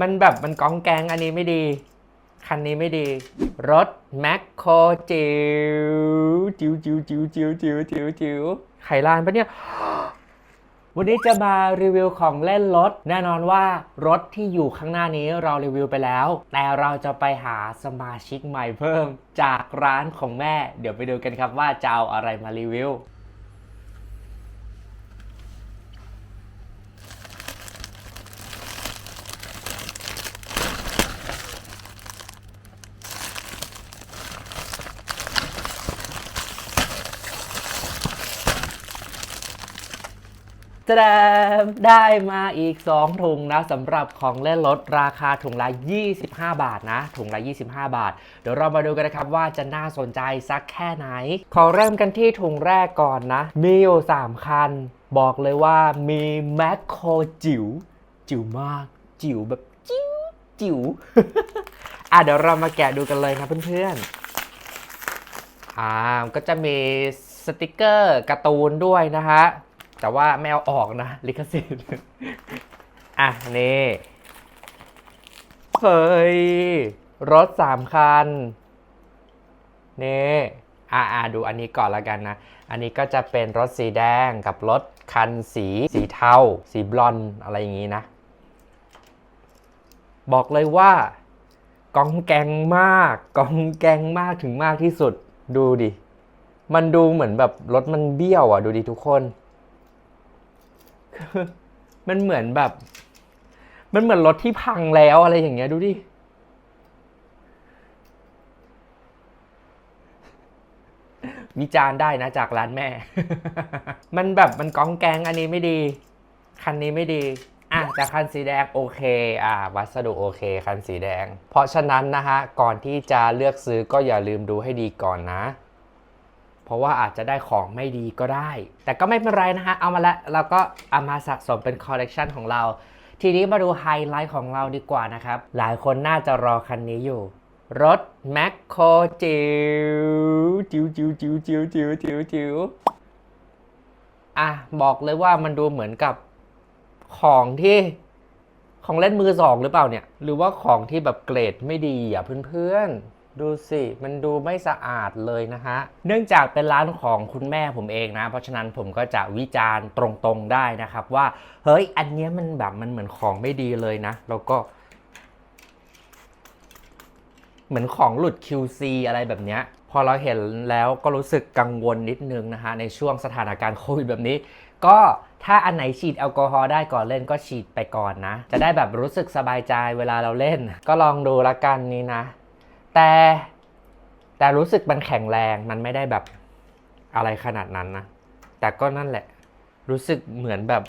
มันแบบมันกองแกงอันนี้ไม่ดี คันนี้ไม่ดี รถแมคโครจิ๋วจิ๋วจิ๋วจิ๋วจิ๋วจิ๋วจิ๋วจิ๋วไขลานปะเนี่ยวันนี้จะมารีวิวของเล่นรถ แน่นอนว่ารถที่อยู่ข้างหน้านี้เรารีวิวไปแล้ว แต่เราจะไปหาสมาชิกใหม่เพิ่ม จากร้านของแม่ เดี๋ยวไปดูกันครับว่าจะเอาอะไรมารีวิว แสดงได้มาอีก 2 ถุงนะสำหรับของเล่นรถราคาถุงละ 25 บาทนะ ถุงละ 25 บาท เดี๋ยวเรามาดูกันนะครับว่าจะน่าสนใจสักแค่ไหน ขอเริ่มกันที่ถุงแรกก่อนนะ มีอยู่ 3 คัน บอกเลยว่ามีแมคโครจิ๋วจิ๋วมาก จิ๋วแบบจิ๋วจิ๋วอะเดี๋ยวเรามาแกะดูกันเลยนะเพื่อนๆอ่าก็จะมีสติกเกอร์การ์ตูนด้วยนะฮะ แต่ว่าไม่เออกนะ ลิขสิทธิ์ อะ นี่เฮ้ยรถสามคัน นี่อ่าอ่าดูอันนี้ก่อนละกันนะ อันนี้ก็จะเป็นรถสีแดงกับรถคันสีสีเทา สีบลอนอะไรอย่างนี้นะ บอกเลยว่ากองแกงมากกองแกงมากถึงมากที่สุด ดูดิ มันดูเหมือนแบบรถมันเบี้ยวอะ ดูดิทุกคน มันเหมือนแบบ มันเหมือนรถที่พังแล้วอะไรอย่างเงี้ยดูดิ วิจารณ์ได้นะจากร้านแม่ มันแบบมันก้องแกงอันนี้ไม่ดี คันนี้ไม่ดีอะแต่คันสีแดงโอเค อะวัสดุโอเค คันสีแดง เพราะฉะนั้นนะฮะ ก่อนที่จะเลือกซื้อก็อย่าลืมดูให้ดีก่อนนะ เพราะว่าอาจจะได้ของไม่ดีก็ได้ แต่ก็ไม่เป็นไรนะฮะ เอามาละเราก็เอามาสะสมเป็นคอลเลกชันของเรา ทีนี้มาดูไฮไลท์ของเราดีกว่านะครับ หลายคนน่าจะรอคันนี้อยู่ รถแมคโครจิ๋วจิ๋วจิ๋วจิ๋วจิ๋วจิ๋วจิ๋วจิ๋วอะ บอกเลยว่ามันดูเหมือนกับของที่ของเล่นมือสองหรือเปล่าเนี่ย หรือว่าของที่แบบเกรดไม่ดีอะเพื่อนๆ ดูสิ มันดูไม่สะอาดเลยนะฮะ เนื่องจากเป็นร้านของคุณแม่ผมเองนะ เพราะฉะนั้นผมก็จะวิจารณ์ตรงๆได้นะครับ ว่า เฮ้ย อันเนี้ยมันแบบมันเหมือนของไม่ดีเลยนะ แล้วก็ เหมือนของหลุด QC อะไรแบบเนี้ย พอเราเห็นแล้วก็รู้สึกกังวลนิดนึงนะฮะ ในช่วงสถานการณ์โควิดแบบนี้ ก็ถ้าอันไหนฉีดแอลกอฮอล์ได้ก่อนเล่นก็ฉีดไปก่อนนะ จะได้แบบรู้สึกสบายใจเวลาเราเล่น ก็ลองดูละกันนี่นะ แต่แต่รู้สึกมันแข็งแรงมันไม่ได้แบบอะไรขนาดนั้นนะ แต่ก็นั่นแหละ รู้สึกเหมือนแบบ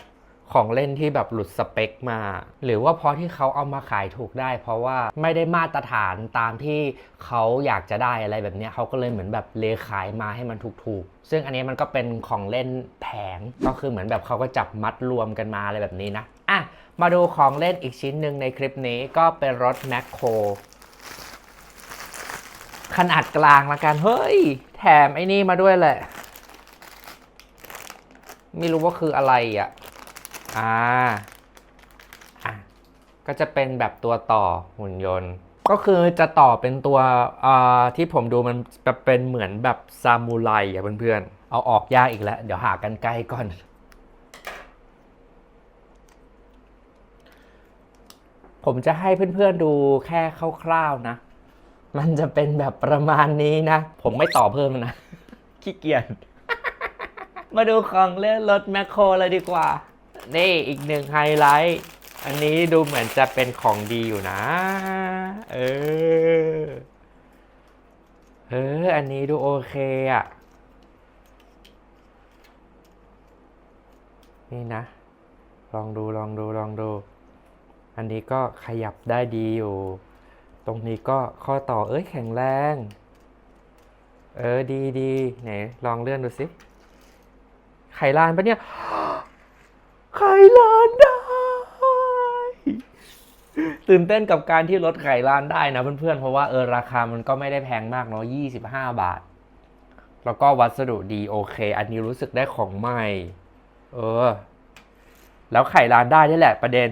ของเล่นที่แบบหลุดสเปคมา หรือว่าเพราะที่เขาเอามาขายถูกได้ เพราะว่าไม่ได้มาตรฐานตามที่เขาอยากจะได้อะไรแบบนี้เขาก็เลยเหมือนแบบเลขายมาให้มันถูกๆ ซึ่งอันนี้มันก็เป็นของเล่นแผงก็คือเหมือนแบบเขาก็จับมัดรวมกันมาอะไรแบบนี้นะอะมาดูของเล่นอีกชิ้นหนึ่งในคลิปนี้ก็เป็นรถแมคโคร ขนาดกลางละกัน เฮ้ย แถมไอ้นี่มาด้วยแหละ ไม่รู้ว่าคืออะไรอะ อ่า อะ ก็จะเป็นแบบตัวต่อหุ่นยนต์ ก็คือจะต่อเป็นตัวอ่าที่ผมดูมันจะเป็นเหมือนแบบซามูไรอะเพื่อนๆ เอาออกยากอีกแล้ว เดี๋ยวหากันไกลก่อน ผมจะให้เพื่อนๆดูแค่คร่าวๆนะ มันจะเป็นแบบประมาณนี้นะ ผมไม่ต่อเพิ่มนะ ขี้เกียจ มาดูของเล่นรถแมคโครเลยดีกว่า นี่อีกหนึ่งไฮไลท์ อันนี้ดูเหมือนจะเป็นของดีอยู่นะ เออ เออ อันนี้ดูโอเคอะนี่นะ ลองดูลองดูลองดู อันนี้ก็ขยับได้ดีอยู่ ตรงนี้ก็ข้อต่อเอ้ยแข็งแรง เออดีดีไหนลองเลื่อนดูสิไขลานปะเนี่ยไขลานได้ ตื่นเต้นกับการที่ลดไขลานได้นะเพื่อนๆ เพราะว่าเออราคามันก็ไม่ได้แพงมากเนาะ25 บาท แล้วก็วัสดุดีโอเค อันนี้รู้สึกได้ของใหม่ เออ แล้วไขลานได้นี่แหละประเด็น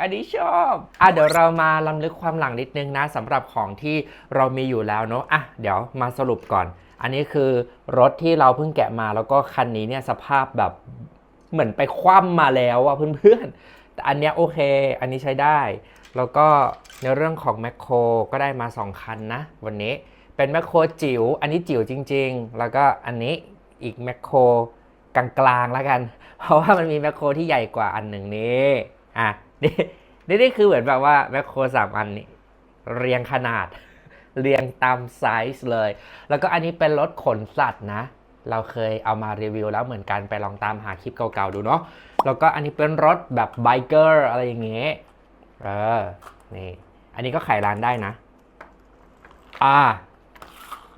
อันนี้ชอบอะเดี๋ยวเรามาลำลึกความหลังนิดนึงนะสำหรับของที่เรามีอยู่แล้วเนอะอะเดี๋ยวมาสรุปก่อน อันนี้คือรถที่เราเพิ่งแกะมาแล้วก็คันนี้เนี่ยสภาพแบบเหมือนไปคว่ำมาแล้วอะเพื่อนๆแต่อันเนี้ยโอเค อันนี้ใช้ได้ แล้วก็ในเรื่องของแมคโครก็ได้มา 2 คันนะ วันนี้เป็นแมคโครจิ๋วอันนี้จิ๋วจริง ๆ แล้วก็อันนี้อีกแมคโครกลางๆแล้วกัน เพราะว่ามันมีแมคโครที่ใหญ่กว่าอันหนึ่งนี้อะ นี่นี่นี่คือเหมือนแบบว่าแมคโครสามอันนี้เรียงขนาด เรียงตามไซส์เลย แล้วก็อันนี้เป็นรถขนสัตว์นะ เราเคยเอามารีวิวแล้วเหมือนกันไปลองตามหาคลิปเก่าๆดูเนาะแล้วก็อันนี้เป็นรถแบบไบเกอร์อะไรอย่างเงี้ยเออนี่อันนี้ก็ขายร้านได้นะ อ่า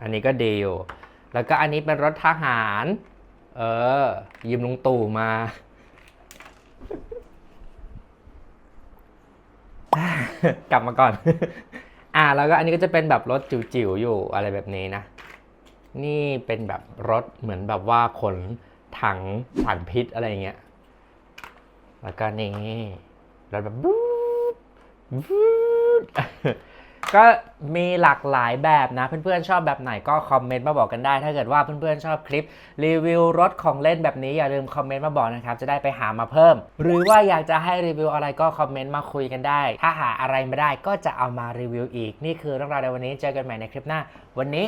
อันนี้ก็ดีอยู่แล้วก็อันนี้เป็นรถทหาร เออ ยืมลุงตู่มา กลับมาก่อน อ่าแล้วก็อันนี้ก็จะเป็นแบบรถจิ๋วๆอยู่อะไรแบบนี้นะ นี่เป็นแบบรถเหมือนแบบว่าขนถังสารพิษอะไรเงี้ย แล้วก็นี่รถแบบบู๊บู๊ ก็มีหลากหลายแบบนะ เพื่อนๆชอบแบบไหนก็คอมเมนต์มาบอกกันได้ ถ้าเกิดว่าเพื่อนๆชอบคลิปรีวิวรถของเล่นแบบนี้อย่าลืมคอมเมนต์มาบอกนะครับจะได้ไปหามาเพิ่ม หรือว่าอยากจะให้รีวิวอะไรก็คอมเมนต์มาคุยกันได้ ถ้าหาอะไรไม่ได้ก็จะเอามารีวิวอีก นี่คือเรื่องราวในวันนี้เจอกันใหม่ในคลิปหน้า วันนี้